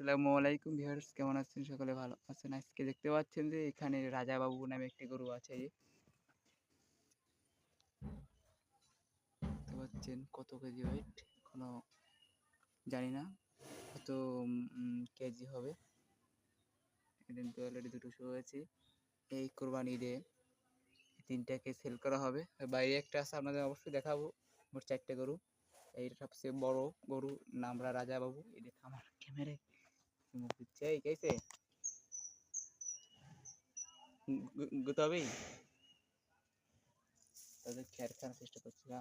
আসসালামু আলাইকুম ভিউয়ার্স, কেমন আছেন? সকলে ভালো আছেন? আজকে দেখতে পাচ্ছেন যে, এখানে রাজা বাবু নামে একটি গরু আছে। দেখতে পাচ্ছেন কত কেজি ওয়েট এখনও জানি না। কত কেজি হবে? কিন্তু অলরেডি দুটো শো হয়েছে। এই কোরবানি ঈদে তিনটাকে সেল করা হবে। বাইরে একটা আছে, আপনাদের অবশ্যই দেখাবো। মোট চারটে গরু। এইটা সবচেয়ে বড় গরু নামরা রাজা বাবু এটা আমার ক্যামেরায় মুখ দিচ্ছে এই কেসে গুতে হবেই তাদের খেয়ার খাওয়ার চেষ্টা করছি না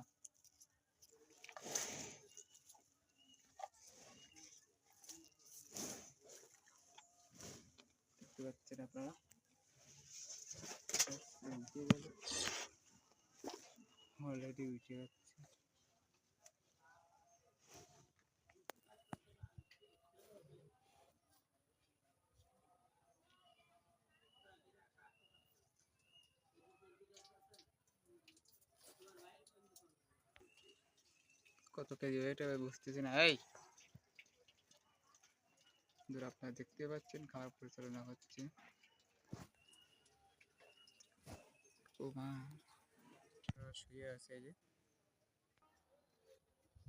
দেখতে পাচ্ছেন আপনারা অলরেডি উঠে যাচ্ছে কত কেজি ওয়েট হবে বুঝতেছি না। এই। দূর আপনারা দেখতে পাচ্ছেন খাবার পরিচালনা হচ্ছে। ও মা শুয়ে আছে এই যে।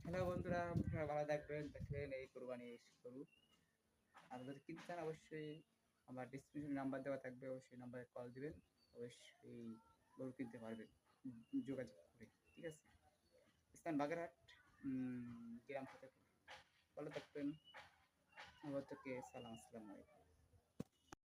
হ্যালো বন্ধুরা, আপনারা ভালো থাকবেন, দেখলেন এই কোরবানি গরু যদি কিনতে চান অবশ্যই আমার ডিসক্রিপশন নাম্বার দেওয়া থাকবে, অবশ্যই নাম্বারে কল দিবেন, অবশ্যই গরু কিনতে পারবেন, যোগাযোগ করে, ঠিক আছে? স্থান বাগেরহাট। গ্রাম থেকে ভালো থাকবেন আমার থেকে সালাম আসসালামু আলাইকুম